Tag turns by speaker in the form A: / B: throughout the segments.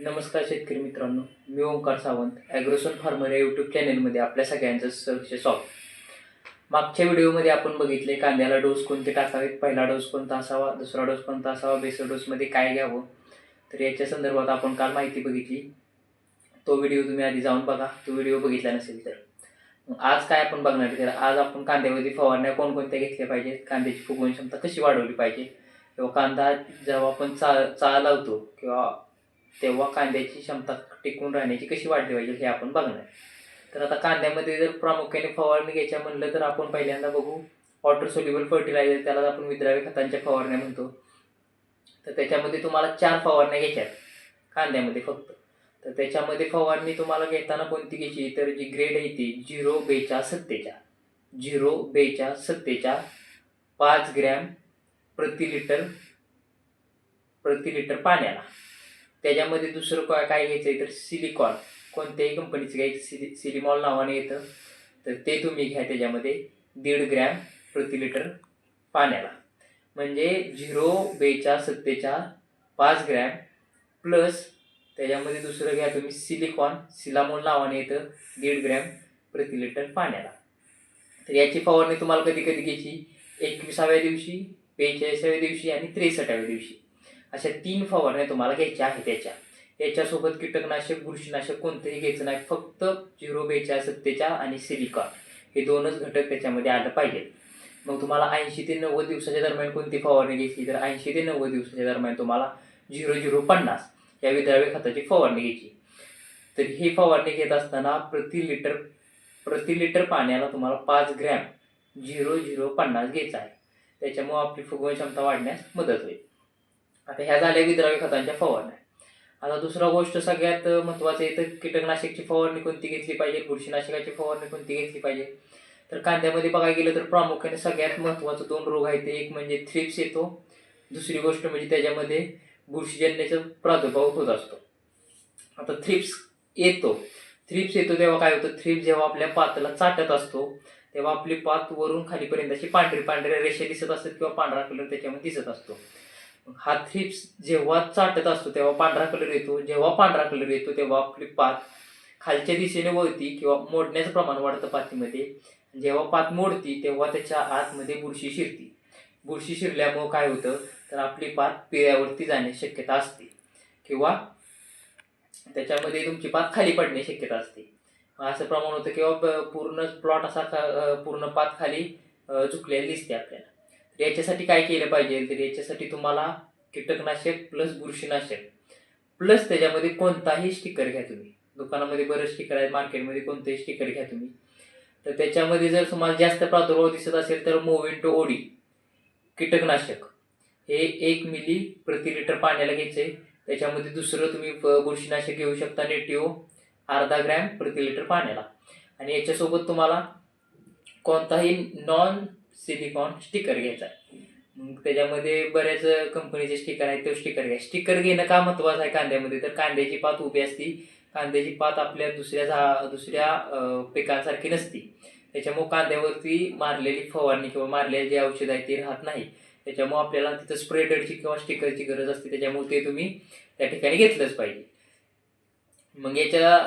A: नमस्कार शेतकरी मित्रांनो मी ओंकार सावंत ॲग्रोसन फार्मर या यूट्यूब चॅनेलमध्ये आपल्या सगळ्यांचं सहर्ष स्वागत. मागच्या व्हिडिओमध्ये आपण बघितले कांद्याला डोस कोणते टाकावेत? पहिला डोस कोणता असावा? दुसरा डोस कोणता असावा? बेसर डोसमध्ये काय घ्यावं? तर याच्या संदर्भात आपण काल माहिती बघितली. तो व्हिडिओ तुम्ही आधी जाऊन बघा. तो व्हिडिओ बघितला नसेल तर. मग आज काय आपण बघणार? तर आज आपण कांद्यामध्ये फवारण्या कोणकोणत्या घेतल्या पाहिजेत? कांद्याची फुगवण क्षमता कशी वाढवली पाहिजे? किंवा कांदा जेव्हा आपण चा चाळ लावतो किंवा तेव्हा कांद्याची क्षमता टिकून राहण्याची कशी वाढली पाहिजे हे आपण बघणार. आहे. तर आता कांद्यामध्ये जर प्रामुख्याने फवारणी घ्यायच्या म्हणलं तर आपण पहिल्यांदा बघू वॉटर सोल्युबल फर्टिलायझर त्याला आपण विद्राव्य खतांच्या फवारण्या म्हणतो. तर त्याच्यामध्ये तुम्हाला चार फवारण्या घ्यायच्या आहेत कांद्यामध्ये फक्त. तर त्याच्यामध्ये फवारणी तुम्हाला घेताना कोणती घ्यायची? तर जी ग्रेड आहे ती झिरो बेच्या सत्तेच्या. झिरो बेच्या सत्तेच्या पाच ग्रॅम प्रति लिटर प्रति लिटर पाण्याला. त्याच्यामध्ये दुसरं काय काय घ्यायचं आहे तर सिलिकॉन कोणत्याही कंपनीचं घ्यायचं सिली सिलिमॉल नावाने येतं तर ते तुम्ही घ्या त्याच्यामध्ये दीड ग्रॅम प्रति लिटर पाण्याला. म्हणजे झिरो बेच्या सत्तेच्या पाच ग्रॅम प्लस त्याच्यामध्ये दुसरं घ्या तुम्ही सिलिकॉन सिलामोल नावाने येतं दीड ग्रॅम प्रति लिटर पाण्याला. तर याची फवारणी तुम्हाला कधी कधी घ्यायची? एकविसाव्या दिवशी बेचाळीसाव्या दिवशी आणि त्रेसष्टाव्या दिवशी. अशा तीन फवारण्या तुम्हाला घ्यायच्या आहेत त्याच्या याच्यासोबत कीटकनाशक बुरशीनाशक कोणतंही घ्यायचं नाही. फक्त झिरो बेचाळ सत्तेच्या आणि सिलिकॉन. हे दोनच घटक त्याच्यामध्ये आलं पाहिजेत मग तुम्हाला ऐंशी ते नव्वद दिवसाच्या दरम्यान कोणती फवारणी घ्यायची? तर ऐंशी ते नव्वद दिवसाच्या दरम्यान तुम्हाला झिरो झिरो पन्नास या विद्राव्य खताची फवारणी घ्यायची. तर ही फवारणी घेत असताना प्रति लिटर प्रति लिटर पाण्याला तुम्हाला पाच ग्रॅम झिरो झिरो पन्नास घ्यायचा आहे. त्याच्यामुळे आपली फुगवण क्षमता वाढण्यास मदत होईल. आता ह्या झाल्या विद्राव्य खतांच्या फवारण्या. आता दुसरा गोष्ट सगळ्यात महत्त्वाचं आहे तर कीटकनाशकची फवारणी कोणती घेतली पाहिजे बुरशीनाशकाची फवारणी कोणती घेतली पाहिजे? तर कांद्यामध्ये बघायला गेलं तर प्रामुख्याने सगळ्यात महत्त्वाचं दोन रोग आहेत ते एक म्हणजे थ्रिप्स येतो दुसरी गोष्ट म्हणजे त्याच्यामध्ये बुरशीजन्याचा प्रादुर्भाव होत असतो. आता थ्रिप्स येतो. थ्रिप्स येतो तेव्हा काय होतं? थ्रिप्स जेव्हा आपल्या पाताला चाटत असतो तेव्हा आपली पात वरून खालीपर्यंत अशी पांढरी पांढऱ्या रेषा दिसत असतात किंवा पांढरा कलर त्याच्यामध्ये दिसत असतो. हा थ्रिप्स जेव्हा चाटत असतो तेव्हा पांढरा कलर येतो. जेव्हा पांढरा कलर येतो तेव्हा आपली पात खालच्या दिशेने वळती किंवा मोडण्याचं प्रमाण वाढतं पातीमध्ये. जेव्हा पात मोडती तेव्हा त्याच्या आतमध्ये बुरशी शिरती. बुरशी शिरल्यामुळं काय होतं? तर आपली पात पिळ्यावरती जाण्याची शक्यता असते. किंवा त्याच्यामध्ये तुमची पात खाली पडण्याची शक्यता असते. असं प्रमाण होतं किंवा ब- पूर्ण प्लॉट असा पूर्ण पात खाली झुकलेली दिसते आपल्याला. याच्यासाठी काय केलं पाहिजे? तर याच्यासाठी तुम्हाला कीटकनाशक प्लस बुरशीनाशक प्लस त्याच्यामध्ये कोणताही स्टिकर घ्या तुम्ही. दुकानामध्ये बरेच स्टिकर आहेत मार्केटमध्ये कोणतेही स्टिकर घ्या तुम्ही. तर त्याच्यामध्ये जर तुम्हाला जास्त प्रादुर्भाव दिसत असेल तर मोविंटो ओडी कीटकनाशक. हे एक मिली प्रति लिटर पाण्याला घ्यायचं आहे त्याच्यामध्ये दुसरं तुम्ही बुरशीनाशक घेऊ शकता नेटिओ अर्धा ग्रॅम प्रति लिटर पाण्याला. आणि याच्यासोबत तुम्हाला कोणताही नॉन सिलिकॉन स्टिकर घ्यायचा. मग त्याच्यामध्ये बऱ्याच कंपनीचे स्टिकर आहेत तो स्टिकर घ्या. स्टिकर घेणं का महत्त्वाचं आहे कांद्यामध्ये? तर कांद्याची पात उभी असती. कांद्याची पात आपल्या दुसऱ्या झा दुसऱ्या पिकांसारखी नसती. त्याच्यामुळे कांद्यावरती मारलेली फवारणी किंवा मारलेली जे औषध आहे ते राहत नाही. त्याच्यामुळे आपल्याला तिथं स्प्रेडरची किंवा स्टिकरची गरज असते. त्याच्यामुळे ते तुम्ही त्या ठिकाणी घेतलंच पाहिजे. मग याच्या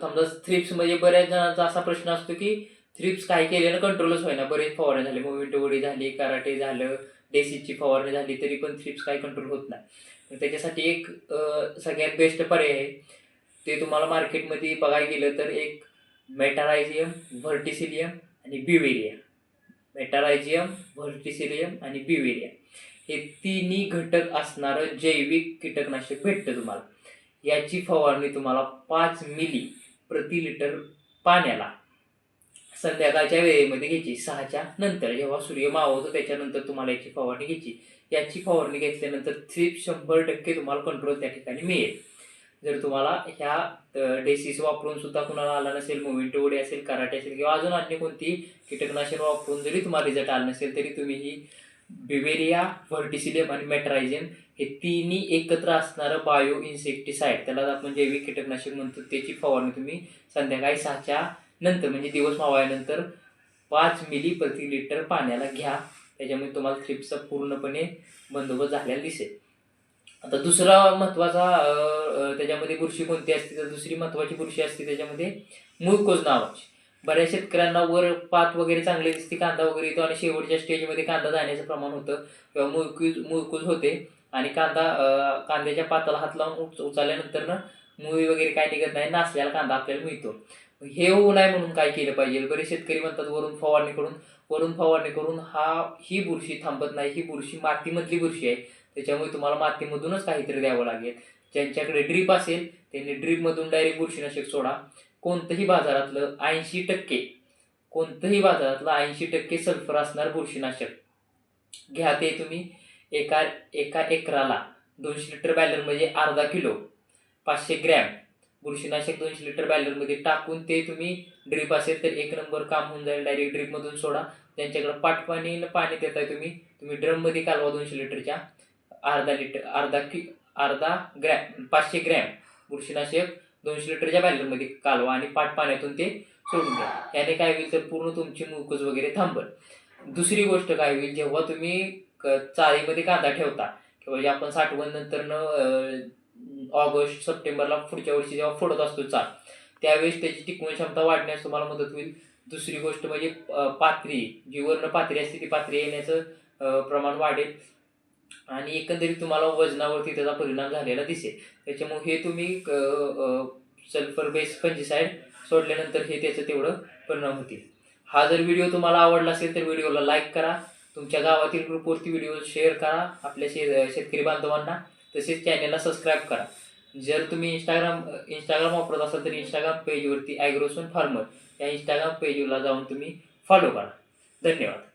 A: समजा थ्रिप्स म्हणजे बऱ्याच जणांचा असा प्रश्न असतो की थ्रिप्स काही केल्यानं कंट्रोलच होईना. बरेच फवारणी झाले. मोमेंटो उडी झाली कराटे झालं डेसीची फवारणी झाली तरी पण थ्रिप्स काही कंट्रोल होत नाही. त्याच्यासाठी एक सगळ्यात बेस्ट पर्याय आहे. ते तुम्हाला मार्केटमध्ये बघायला गेलं तर एक मेटारायझियम व्हर्टिसिलियम आणि बिवेरिया मेटारायझियम व्हर्टिसिलियम आणि बिवेरिया हे तिन्ही घटक असणारं जैविक कीटकनाशक भेटतं तुम्हाला. याची फवारणी तुम्हाला पाच मिली प्रति लिटर पाण्याला. संध्याकाळच्या वेळेमध्ये घ्यायची. सहाच्या नंतर जेव्हा सूर्य मावतो त्याच्यानंतर तुम्हाला याची फवारणी घ्यायची. याची फवारणी घेतल्यानंतर थ्रीप शंभर टक्के तुम्हाला कंट्रोल त्या ठिकाणी मिळेल. जर तुम्हाला ह्या डेसिस वापरून सुद्धा कुणाला आला नसेल मोविंटो असेल कराटे असेल किंवा अजून अन्य कोणती कीटकनाशक वापरून जरी तुम्हाला रिझल्ट आला नसेल तरी तुम्ही ही बिवेरिया व्हर्टिसिलियम आणि मेट्रायझियम हे तिन्ही एकत्र असणारं बायो इन्सेक्टिसाइड त्याला आपण जैविक कीटकनाशक म्हणतो त्याची फवारणी तुम्ही संध्याकाळी सहाच्या नंतर म्हणजे दिवस मावळल्यानंतर पाच मिली प्रति लिटर पाण्याला घ्या. त्याच्यामुळे तुम्हाला थ्रिप्सचा पूर्णपणे बंदोबस्त झालेला दिसेल. आता दुसरा महत्त्वाचा त्याच्यामध्ये बुरशी कोणती असते? तर दुसरी महत्वाची बुरशी असते त्याच्यामध्ये मुळकोज नावाची. बऱ्याच शेतकऱ्यांना वर पात वगैरे चांगले दिसते कांदा वगैरे येतो आणि शेवटच्या स्टेजमध्ये कांदा जाण्याचं प्रमाण होतं. किंवा मुळकूज मुळकूज होते. आणि कांदा कांद्याच्या पाताला हात लावून उच उचलल्यानंतर ना मुळी वगैरे काय निघत नाही नासलेला कांदा आपल्याला मिळतो. हे होऊ नये म्हणून काय केलं पाहिजे. बरेच शेतकरी म्हणतात वरून फवारणी करून. वरून फवारणी करून हा ही बुरशी थांबत नाही. ही बुरशी मातीमधली बुरशी आहे. त्याच्यामुळे तुम्हाला मातीमधूनच काहीतरी द्यावं लागेल. ज्यांच्याकडे ड्रीप असेल त्यांनी ड्रीपमधून डायरेक्ट बुरशीनाशक सोडा. कोणतंही बाजारातलं ऐंशी टक्के कोणतंही बाजारातलं ऐंशी टक्के सल्फर असणार बुरशीनाशक. घ्या ते तुम्ही. एका एका एकराला दोनशे लिटर बॅलर म्हणजे अर्धा किलो पाचशे ग्रॅम बुरशीनाशक दोनशे लिटर बॅलरमध्ये टाकून ते तुम्ही ड्रीप असेल तर एक नंबर काम होऊन जाईल. डायरेक्ट ड्रीपमधून सोडा. त्यांच्याकडे पाटपाणी पाणी देताय तुम्ही. तुम्ही ड्रममध्ये कालवा दोनशे लिटरच्या. अर्धा लिटर अर्धा कि अर्धा ग्रॅम पाचशे ग्रॅम बुरशीनाशक दोनशे लिटरच्या बॅलरमध्ये कालवा आणि पाट पाण्यातून ते सोडून द्या. याने काय होईल तर पूर्ण तुमची मुकज वगैरे थांबल. दुसरी गोष्ट काय होईल जेव्हा तुम्ही क- चाळीमध्ये कांदा ठेवता किंवा जे आपण साठवण नंतर ऑगस्ट सप्टेंबरला पुढच्या वर्षी जेव्हा फोडत असतो चाळ त्यावेळेस त्याची टिकवण क्षमता वाढण्यास तुम्हाला मदत होईल. दुसरी गोष्ट म्हणजे पात्री जी वर्ण पात्री असते ती पात्री येण्याचं प्रमाण वाढेल. आणि एकंदरीत तुम्हाला वजनावरती त्याचा परिणाम झालेला दिसेल. त्याच्यामुळे हे तुम्ही सल्फर बेस फंजिसाईड सोडल्यानंतर हे त्याचं तेवढं परिणाम होतील. हा जर व्हिडिओ तुम्हाला आवडला असेल तर व्हिडिओला लाईक करा. तुमच्या गावातील ग्रुपवरती व्हिडिओ शेअर करा. आपल्या शे शेतकरी बांधवांना. तसेच चॅनेलला सबस्क्राईब करा. जर तुम्ही इंस्टाग्राम इंस्टाग्राम वापरत असाल तर इंस्टाग्राम पेजवरती ॲग्रोसून फार्मर या इंस्टाग्राम पेजला जाऊन तुम्ही फॉलो करा. धन्यवाद.